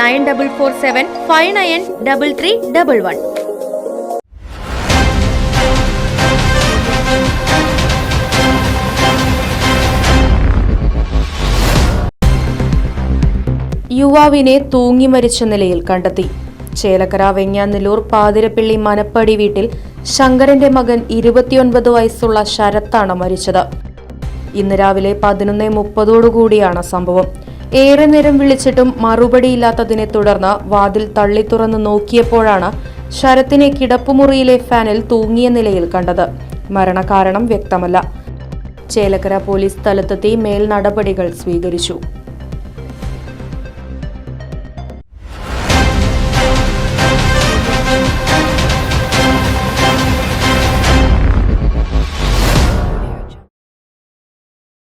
nine double four seven five nine double three double one. യുവാവിനെ തൂങ്ങി മരിച്ച നിലയിൽ കണ്ടെത്തി. ചേലക്കര വെങ്ങാനല്ലൂർ പാതിരപ്പള്ളി മനപ്പടി വീട്ടിൽ ശങ്കരന്റെ മകൻ ഇരുപത്തിയൊൻപത് വയസ്സുള്ള ശരത്താണ് മരിച്ചത്. ഇന്ന് രാവിലെ പതിനൊന്ന് മുപ്പതോടുകൂടിയാണ് സംഭവം. ഏറെ നേരം വിളിച്ചിട്ടും മറുപടിയില്ലാത്തതിനെ തുടർന്ന് വാതിൽ തള്ളി തുറന്ന് നോക്കിയപ്പോഴാണ് ശരത്തിനെ കിടപ്പുമുറിയിലെ ഫാനിൽ തൂങ്ങിയ നിലയിൽ കണ്ടത്. മരണകാരണം വ്യക്തമല്ല. ചേലക്കര പോലീസ് സ്ഥലത്തെത്തി മേൽ നടപടികൾ സ്വീകരിച്ചു.